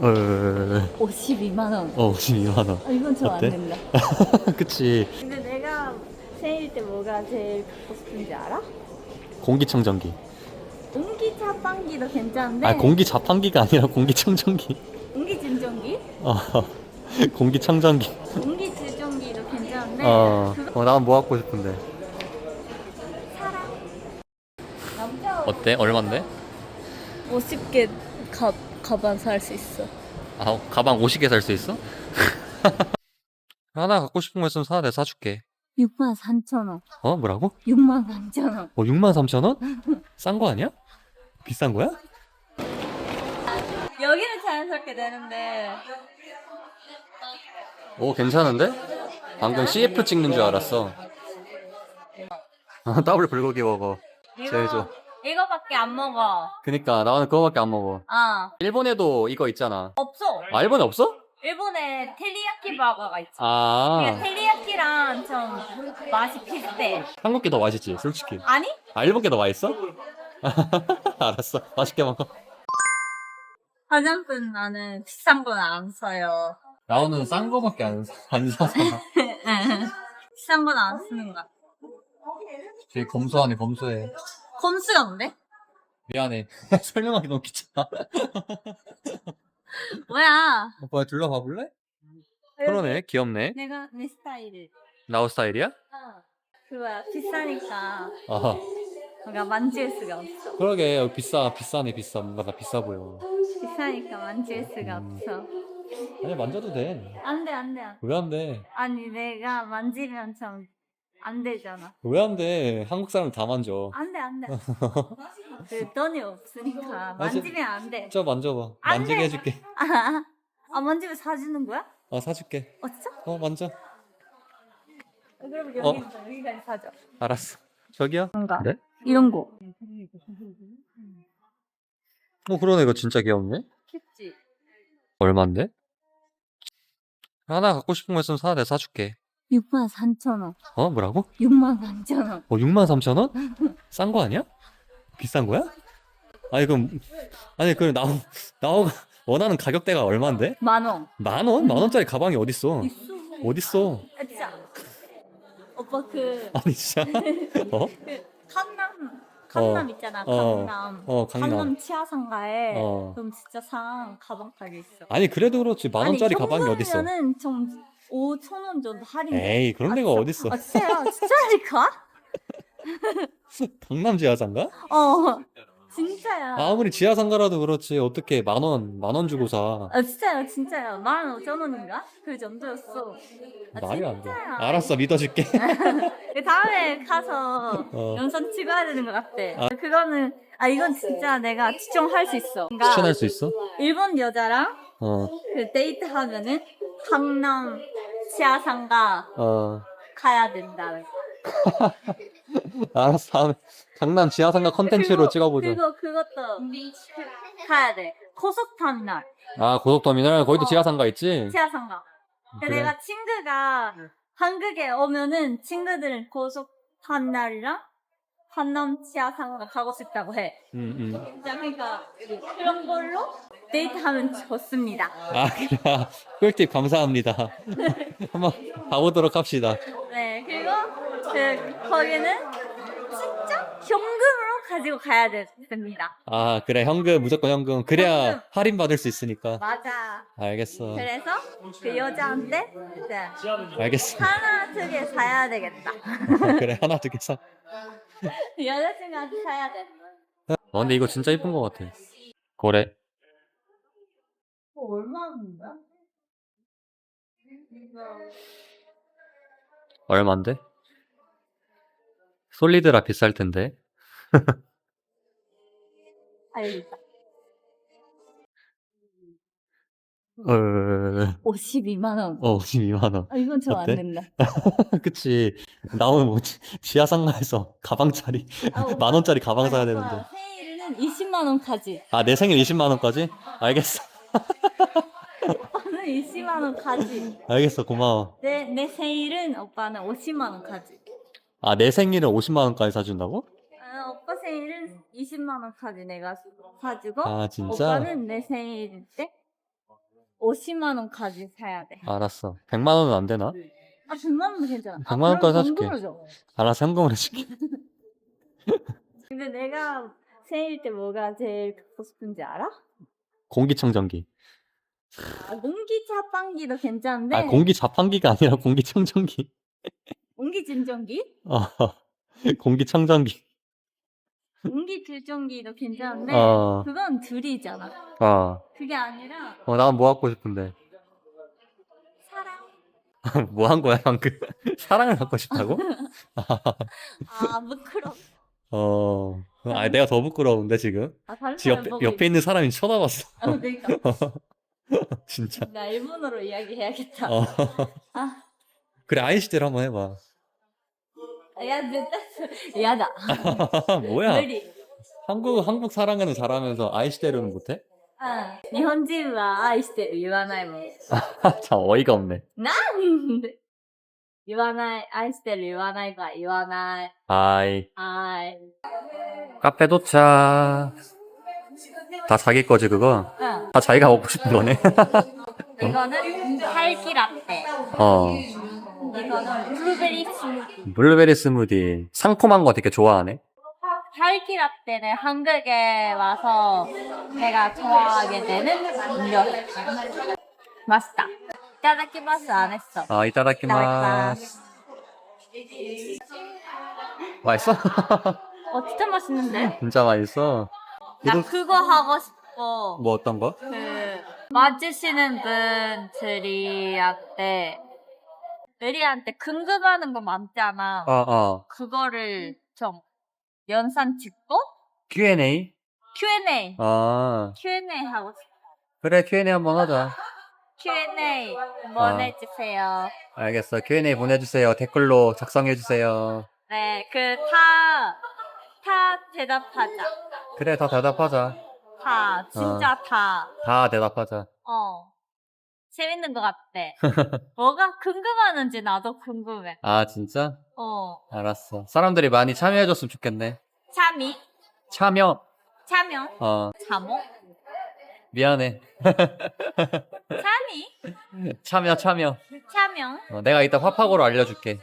어, 52만 원. 어 52만 원. 아, 이건 좀 안 어때? 된다. 그치. 근데 내가 생일 때 뭐가 제일 갖고 싶은지 알아? 공기청정기. 공기 차빵기도 괜찮은데 아 공기 자판기가 아니라 공기청정기. 공기 진정기? 어 공기청정기. 공기 진정기도 괜찮은데 어, 그거 어 나는 뭐 갖고 싶은데. 사람 남자 어때? 얼만데? 50개 가, 가방 살 수 있어 아 가방 50개 살 수 있어? 하나 갖고 싶은 거 있으면 사다 내가 사줄게. 6만 3천 원 어 뭐라고? 6만 3천 원 어 6만 3천 원? 싼 거 아니야? 비싼 거야? 여기는 자연스럽게 되는데 오 괜찮은데? 방금 CF 찍는 줄 알았어. 아, 더블 불고기 먹어. 제일 좋아. 이거밖에 안 먹어 그니까 나는 그거밖에 안 먹어. 아 일본에도 이거 있잖아. 없어 아 일본에 없어? 일본에 테리야키 버거가 있어 아 그러니까 테리야키랑 좀 맛이 비슷해 한국 게 더 맛있지 솔직히. 아니? 아 일본 게 더 맛있어? 알았어. 맛있게 먹어. 화장품 나는 비싼 건 안 써요 나오는 싼 거밖에 안, 사- 안 사서. 비싼 건 안 쓰는 거야 되게 검소하네 검소해. 컴스가 뭔데? 미안해. 설명하기 너무 귀찮아. 뭐야 오빠 둘러봐 볼래? 그러네 귀엽네. 내가 내 스타일을 나우 스타일이야? 어. 그거야 비싸니까 아하. 뭔가 만질 수가 없어 그러게 여기 비싸 비싸네 비싸 뭔가 다 비싸 보여. 비싸니까 만질 수가 음. 없어 아니 만져도 돼. 안돼 안돼 왜 안 돼? 아니 내가 만지면 좀 안 되잖아 왜 안 돼? 한국 사람 다 만져. 안 돼 안 돼 그 돈이 없으니까 아, 진- 만지면 안 돼 저 만져봐. 안 만지게 돼. 해줄게. 아, 아 만지면 사주는 거야? 어 사줄게. 어 진짜? 어 만져. 그럼 어. 여기 여기까지 사줘 알았어. 저기요. 뭔가 그래? 이런 거 어 그러네 이거 진짜 귀엽네. 귀엽지? 얼마인데? 하나 갖고 싶은 거 있으면 사다 내가 사줄게. 6만 3천 원 어 뭐라고? 6만 3천 원 어 6만 3천 원? 싼 거 아니야? 비싼 거야? 아니 그럼 아니 그럼 나오 나오가 원하는 가격대가 얼마인데? 만 원 만 원? 만 원짜리 가방이 어딨어? 있어 어딨어? 아, 진짜 오빠 그, 아니 진짜? 어? 그 강남 강남 있잖아 어. 강남 어 강남, 강남. 치아상가에 어. 그럼 진짜 상 가방 가게 있어 아니 그래도 그렇지 만 원짜리 가방이 어딨어? 현금이면은 좀 5천 원 정도 할인돼 에이 그런 데가 어딨어? 아 진짜요? 진짜니까? 강남 지하상가? 어 진짜야 아무리 지하상가라도 그렇지 어떻게 만 원 만 원 주고 사? 아 진짜요 진짜요 만 오천 원인가? 그 정도였어 아, 말이 안 돼. 진짜야. 알았어 믿어줄게. 그 다음에 가서 어. 영상 찍어야 되는 것 같아 아. 그거는 아 이건 진짜 내가 추천할 수 있어 그러니까 추천할 수 있어? 일본 여자랑 어, 그 데이트 하면은 강남 치아상가 어. 가야 된다 알았어. 다음에 강남 지하상가 컨텐츠로 찍어보자. 그리고 그것도 가야 돼 고속터미널 아, 고속터미널? 거기도 지하상가 있지? 근데 그래. 내가 친구가 한국에 오면은 친구들은 고속터미널이랑 한남 치아 상가 가고 싶다고 해 응, 응. 그러니까 그런 걸로 데이트하면 좋습니다 아, 그래. 꿀팁 감사합니다. 한번 가보도록 합시다. 네 그리고 그 거기는 진짜 현금으로 가지고 가야 됩니다 아, 그래. 현금, 무조건 현금. 그래야 현금. 할인받을 수 있으니까. 맞아 알겠어. 그래서 그 여자한테 이제 알겠어. 하나 두 개 사야 되겠다 그래, 하나, 두 개 사. 여자친구한테 사야 돼 어, 근데 이거 진짜 이쁜 것 같아. 고래. 어, 얼마 하는 거야? 이거 얼만데? 솔리드라 비쌀 텐데. 아 여기 있다 어, 52만 원 어, 52만 원. 아, 이건 좀안 어때? 된다 그치. 나오면 뭐, 지- 지하상가에서 가방짜리, 아, 오빠. 만 원짜리 가방 사야 되는데. 오빠, 생일은 20만 원까지 아, 내 생일 20만 원까지? 알겠어. 오빠는 20만 원까지 알겠어. 고마워. 내, 내 생일은 오빠는 50만 원까지 아, 내 생일은 50만 원까지 사준다고? 아, 오빠 생일은 20만 원까지 내가 사주고 아, 진짜? 오빠는 내 생일 때 50만 원까지 사야 돼. 알았어. 100만 원은 안 되나? 아 100만 원은 괜찮아. 100만 원까지 사줄게. 현금으로 줘. 알았어, 현금으로 해줄게. 근데 내가 생일 때 뭐가 제일 갖고 싶은지 알아? 공기청정기. 아, 공기차빵기도 괜찮은데 아, 공기 자판기가 아니라 공기청정기. 공기 진정기? 어, 공기청정기. 공기질정기도 괜찮은데 어, 그건 둘이잖아. 어. 그게 아니라 어, 난 뭐 갖고 싶은데. 사랑. 뭐 한 거야, 방금? 사랑을 갖고 싶다고? 아 부끄러. 어. 아, 내가 더 부끄러운데, 지금? 아 다른 지금 사람 옆에, 보고 옆에 있는 사람이 쳐다봤어. 있- 어, 그러니까 진짜. 나 일본어로 이야기해야겠다. 어. 아, 그래, 아이시대로 한번 해봐. 야,絶対 야다. 뭐야? 무리. 한국, 한국 사랑은 잘하면서 아이시대로는 못해? うん日本人は愛してる言わないもん。 참 어이가 없네. なんで言わない。愛してる言わないか言わない。 아이. はーい。 카페 도착. 다 자기 거지, 그거? うん。 다 자기가 먹고 싶은 거네. 이거는 딸기 라떼. 어. 이거는 블루베리 스무디. 블루베리 스무디. 상콤한 거 되게 좋아하네. 딸기 라떼는 한국에 와서 내가 좋아하게 되는 음료. 맛있다. 이따다키마스 안 했어. 아, 이따다키마스. 맛있어? 어, 진짜 맛있는데? 진짜 맛있어. 나 그거 하고 싶어. 뭐 어떤 거? 그, 맞으시는 분들이 한테 우리한테 궁금하는 거 많잖아. 어, 어. 그거를 좀 연산 찍고 Q&A? Q&A 아, Q&A 하고 싶어. 그래, Q&A 한번 하자. Q&A 보내주세요. 알겠어. Q&A 보내주세요. 댓글로 작성해주세요. 네, 그다 다 대답하자. 그래, 다 대답하자. 다 진짜 다. 다 대답하자. 어. 재밌는 것 같대. 뭐가 궁금하는지 나도 궁금해. 아, 진짜? 어. 알았어. 사람들이 많이 참여해줬으면 좋겠네. 참이? 참여. 참여? 어, 참어? 미안해. 참이? 참여, 참여. 참여? 어, 내가 이따 화팍으로 알려줄게.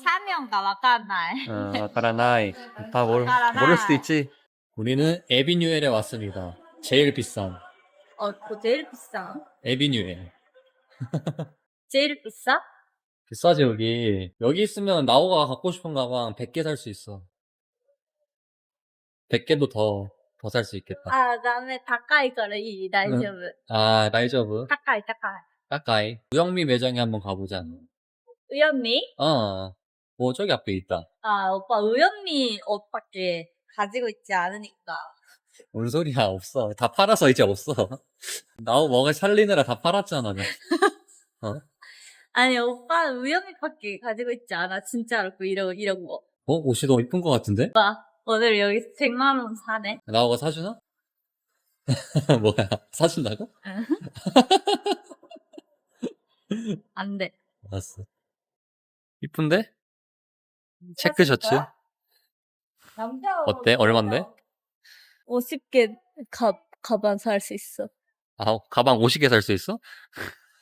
참여가 와카나이. 어, 아까라나이. 다 모르, 와카라나이. 모를 수도 있지. 우리는 에비뉴엘에 왔습니다. 제일 비싼 어, 그거 제일 비싸. 에비뉴엘. 제일 비싸? 비싸지, 여기. 여기 있으면 나오가 갖고 싶은 가방 100개 살 수 있어. 100개도 더, 더 살 수 있겠다. あ、ダメ。高いからいい。大丈夫。 아, 라이저브. 高い、高い。 까까이. 우영미 매장에 한번 가보자. 우연미? 어. 뭐, 저기 앞에 있다. 아, 오빠 우연미 옷밖에 가지고 있지 않으니까. 뭔 소리야, 없어. 다 팔아서 이제 없어. 나오 먹을 살리느라 다 팔았잖아, 내가. 아니, 오빠 우연미밖에 가지고 있지 않아. 진짜로 그 이런, 이런 거. 어? 옷이 너무 이쁜 것 같은데? 오늘 여기 100만 원 사네. 나오가 사주나? 뭐야, 사준다고? 안 돼. 알았어. 이쁜데? 체크 셔츠? 남자 어때? 얼만데? 50 개 가, 가방 살 수 있어. 아, 가방 50개 살 수 있어?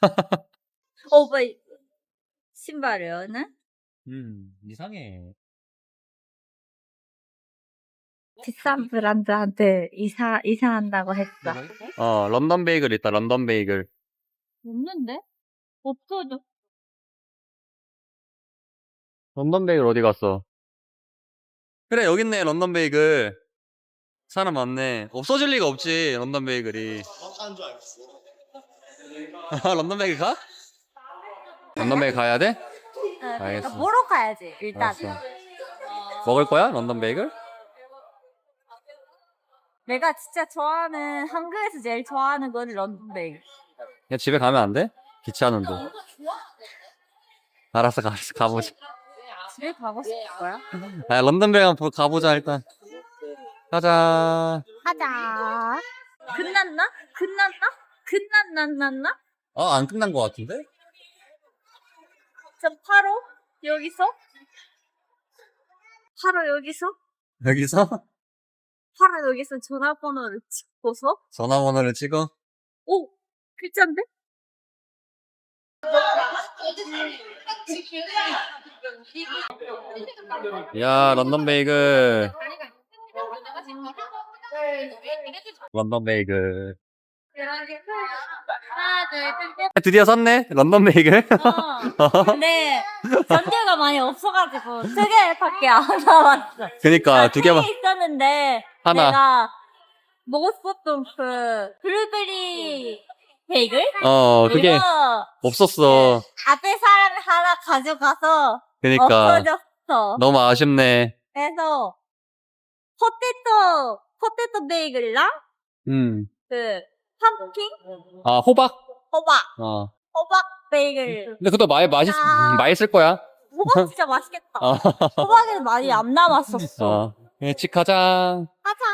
어, 오빠, 이- 신발이요는? 음, 이상해. 비싼 브랜드한테 이사, 이사한다고 했어. 어, 런던 베이글 있다, 런던 베이글. 없는데? 없어져. 런던 베이글 어디 갔어? 그래, 여기 있네, 런던 베이글. 사람 많네. 없어질 리가 없지, 런던 베이글이. 아, 런던 베이글 가? 런던 베이글 가야 돼? 알겠어. 보러 가야지, 일단. 알았어. 먹을 거야, 런던 베이글? 내가 진짜 좋아하는, 한국에서 제일 좋아하는 건 런던 베이. 그냥 집에 가면 안 돼? 귀찮은데. 알았어, 가, 가보자. 집에 가고 싶을 거야? 아, 런던 베이글 한번 가보자, 일단. 가자. 하자. 끝났나? 끝났나? 끝났났났나? 어, 안 끝난 것 같은데? 저 바로 여기서? 바로 여기서? 여기서 바로 여기서 전화번호를 찍고서? 전화번호를 찍어. 오! 글자인데? 야, 런던 베이글. 런던 베이글. 하나, 둘, 셋. 드디어 샀네? 런던 베이글. 어. 근데 전제가 많이 없어가지고 두 개밖에 안 남았어. 그니까, 두 개만. 세개 있었는데 하나. 내가 먹고 싶었던 그 블루베리 베이글? 어, 그게 이거 없었어. 앞에 사람이 하나 가져가서 그니까. 없어졌어. 너무 아쉽네. 그래서 포테토 포테토 베이글이랑 음. 그 펌킨 아, 호박? 호박 어. 호박 베이글 근데 그것도 많이 맛있, 아. 맛있을 거야. 호박 진짜 맛있겠다. 어. 호박에는 많이 안 남았었어. 어. 예, 치 가자. 가자.